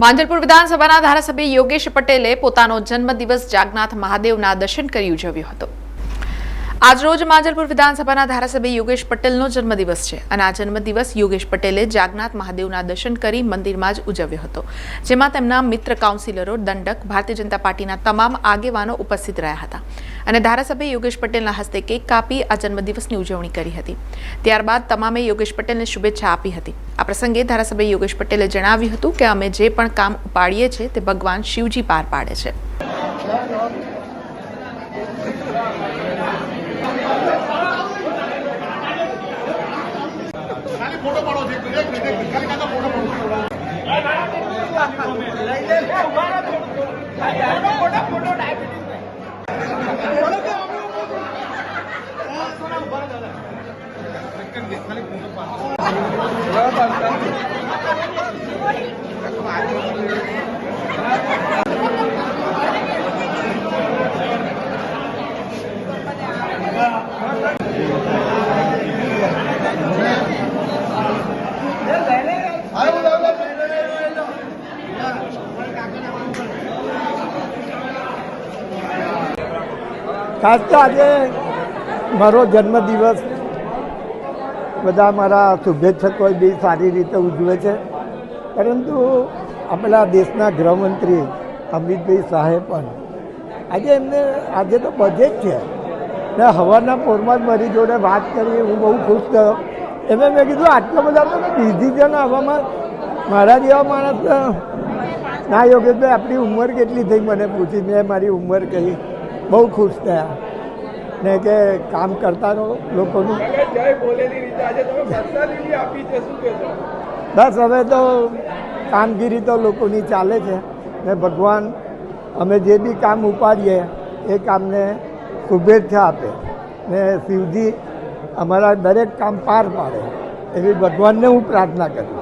માંજલપુર વિધાનસભાના ધારાસભ્ય યોગેશ પટેલે પોતાનો જન્મદિવસ જાગનાથ મહાદેવના દર્શન કરી ઉજવ્યો હતો. આજરોજ માંજલપુર વિધાનસભાના ધારાસભ્ય યોગેશ પટેલનો જન્મદિવસ છે અને આ જન્મદિવસ યોગેશ પટેલે જાગનાથ મહાદેવના દર્શન કરી મંદિરમાં જ ઉજવ્યો હતો. જેમાં તેમના મિત્ર કાઉન્સિલરો દંડક, ભારતીય જનતા પાર્ટીના તમામ આગેવાનો ઉપસ્થિત રહ્યા હતા. અને ધારાસભ્ય યોગેશ પટેલના હસ્તે કેક કાપી આ જન્મદિવસની ઉજવણી કરી હતી ત્યારબાદ તમામે યોગેશ પટેલને શુભેચ્છા આપી હતી આ પ્રસંગે ધારાસભ્ય યોગેશ પટેલે જણાવ્યું હતું કે અમે જે પણ કામ ઉપાડીએ છીએ તે ભગવાન શિવજી પાર પાડે છે ખાસ તો આજે મારો જન્મદિવસ બધા મારા શુભેચ્છકો બી સારી રીતે ઉજવે છે. પરંતુ આપણા દેશના ગૃહમંત્રી અમિતભાઈ શાહે પણ આજે એમને, આજે તો બજેટ છે. ને હવાના પોરમાં જ મારી જોડે વાત કરી, હું બહુ ખુશ થયો. એમને મેં કીધું, આટલા બધા તો ડિસિઝન આવવામાં મારા જેવા માણસ ના યોગેશભાઈ, આપણી ઉંમર કેટલી થઈ? મને પૂછી મેં મારી ઉંમર કહી. બહુ ખુશ થયા. ને કે કામ કરતા લોકોનું. બસ હવે તો કામગીરી તો લોકોની ચાલે છે ને ભગવાન અમે જે બી કામ ઉપાડીએ એ કામને શુભેચ્છા આપે ને શિવજી અમારા દરેક કામ પાર પાડે એવી ભગવાનને હું પ્રાર્થના કરું